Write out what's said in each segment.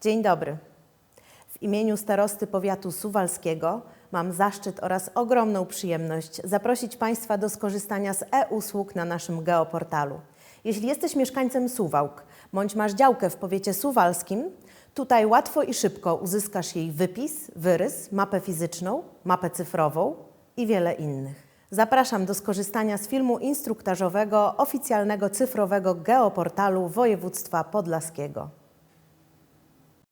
Dzień dobry. W imieniu starosty powiatu suwalskiego mam zaszczyt oraz ogromną przyjemność zaprosić Państwa do skorzystania z e-usług na naszym geoportalu. Jeśli jesteś mieszkańcem Suwałk bądź masz działkę w powiecie suwalskim, tutaj łatwo i szybko uzyskasz jej wypis, wyrys, mapę fizyczną, mapę cyfrową i wiele innych. Zapraszam do skorzystania z filmu instruktażowego oficjalnego cyfrowego geoportalu województwa podlaskiego.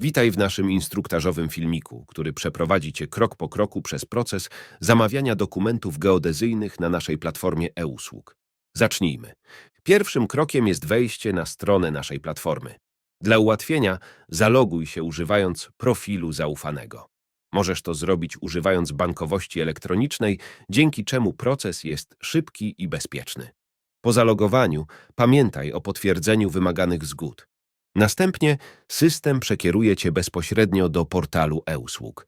Witaj w naszym instruktażowym filmiku, który przeprowadzi Cię krok po kroku przez proces zamawiania dokumentów geodezyjnych na naszej platformie e-usług. Zacznijmy. Pierwszym krokiem jest wejście na stronę naszej platformy. Dla ułatwienia zaloguj się używając profilu zaufanego. Możesz to zrobić używając bankowości elektronicznej, dzięki czemu proces jest szybki i bezpieczny. Po zalogowaniu pamiętaj o potwierdzeniu wymaganych zgód. Następnie system przekieruje Cię bezpośrednio do portalu e-usług.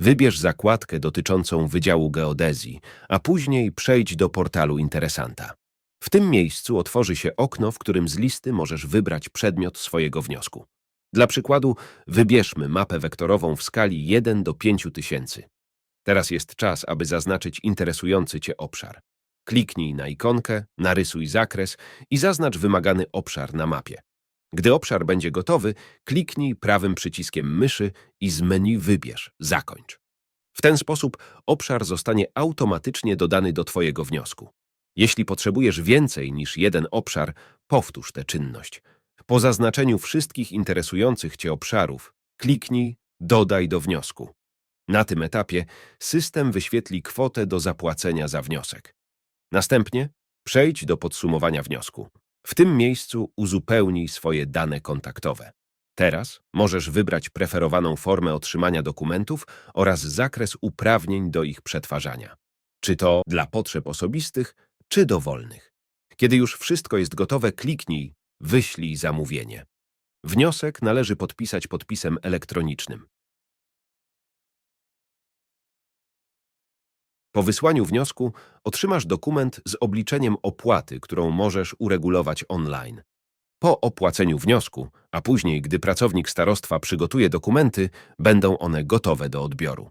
Wybierz zakładkę dotyczącą Wydziału Geodezji, a później przejdź do portalu interesanta. W tym miejscu otworzy się okno, w którym z listy możesz wybrać przedmiot swojego wniosku. Dla przykładu wybierzmy mapę wektorową w skali 1 do 5000. Teraz jest czas, aby zaznaczyć interesujący Cię obszar. Kliknij na ikonkę, narysuj zakres i zaznacz wymagany obszar na mapie. Gdy obszar będzie gotowy, kliknij prawym przyciskiem myszy i z menu wybierz Zakończ. W ten sposób obszar zostanie automatycznie dodany do Twojego wniosku. Jeśli potrzebujesz więcej niż jeden obszar, powtórz tę czynność. Po zaznaczeniu wszystkich interesujących Cię obszarów, kliknij Dodaj do wniosku. Na tym etapie system wyświetli kwotę do zapłacenia za wniosek. Następnie przejdź do podsumowania wniosku. W tym miejscu uzupełnij swoje dane kontaktowe. Teraz możesz wybrać preferowaną formę otrzymania dokumentów oraz zakres uprawnień do ich przetwarzania. Czy to dla potrzeb osobistych, czy dowolnych. Kiedy już wszystko jest gotowe, kliknij Wyślij zamówienie. Wniosek należy podpisać podpisem elektronicznym. Po wysłaniu wniosku otrzymasz dokument z obliczeniem opłaty, którą możesz uregulować online. Po opłaceniu wniosku, a później, gdy pracownik starostwa przygotuje dokumenty, będą one gotowe do odbioru.